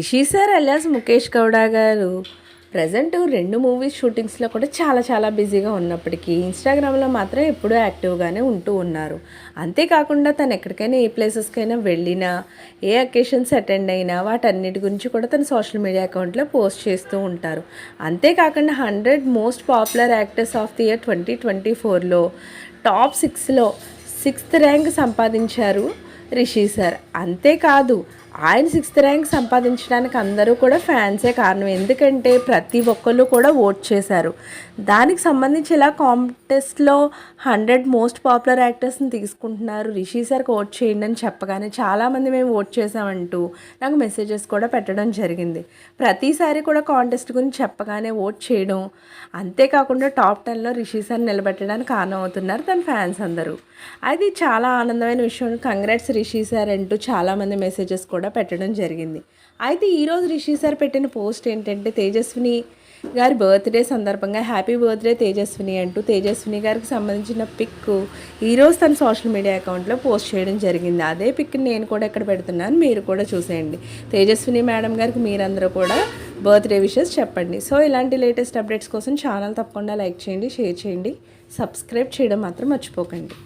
Rishi sir alias Mukesh Gowda గారు present రెండు movies షూటింగ్స్లో కూడా చాలా చాలా బిజీగా ఉన్నప్పటికీ ఇన్స్టాగ్రామ్లో మాత్రం ఎప్పుడూ యాక్టివ్గానే ఉంటూ ఉన్నారు. అంతేకాకుండా తను ఎక్కడికైనా ఏ ప్లేసెస్కైనా వెళ్ళినా ఏ అకేషన్స్ అటెండ్ అయినా వాటన్నిటి గురించి కూడా తన సోషల్ మీడియా అకౌంట్లో పోస్ట్ చేస్తూ ఉంటారు. అంతేకాకుండా hundred most popular actors of the year twenty twenty ఫోర్లో టాప్ సిక్స్లో సిక్స్త్ ర్యాంక్ సంపాదించారు రిషి సార్. అంతేకాదు ఆయన సిక్స్త్ ర్యాంక్ సంపాదించడానికి అందరూ కూడా ఫ్యాన్సే కారణం. ఎందుకంటే ప్రతి ఒక్కళ్ళు కూడా ఓట్ చేశారు. దానికి సంబంధించి ఇలా కాంటెస్ట్లో హండ్రెడ్ మోస్ట్ పాపులర్ యాక్టర్స్ని తీసుకుంటున్నారు. రిషి సార్కి ఓట్ చేయండి అని చెప్పగానే చాలామంది మేము ఓట్ చేసామంటూ నాకు మెసేజెస్ కూడా పెట్టడం జరిగింది. ప్రతిసారి కూడా కాంటెస్ట్ గురించి చెప్పగానే ఓట్ చేయడం అంతేకాకుండా టాప్ టెన్లో రిషి సార్ నిలబెట్టడానికి కారణం అవుతున్నారు తన ఫ్యాన్స్ అందరూ. అది చాలా ఆనందమైన విషయం కంగ్రాట్స్ రిషి సార్ అంటూ చాలామంది మెసేజెస్ కూడా కూడా పెట్టడం జరిగింది. అయితే ఈరోజు రిషి సార్ పెట్టిన పోస్ట్ ఏంటంటే తేజస్విని గారి బర్త్డే సందర్భంగా హ్యాపీ బర్త్డే తేజస్విని అంటూ తేజస్విని గారికి సంబంధించిన పిక్ ఈరోజు తన సోషల్ మీడియా అకౌంట్లో పోస్ట్ చేయడం జరిగింది. అదే పిక్ నేను కూడా ఇక్కడ పెడుతున్నాను. మీరు కూడా చూసేయండి. తేజస్విని మేడం గారికి మీరందరూ కూడా బర్త్డే విషెస్ చెప్పండి. సో ఇలాంటి లేటెస్ట్ అప్డేట్స్ కోసం ఛానల్ తప్పకుండా లైక్ చేయండి షేర్ చేయండి సబ్స్క్రైబ్ చేయడం మాత్రం మర్చిపోకండి.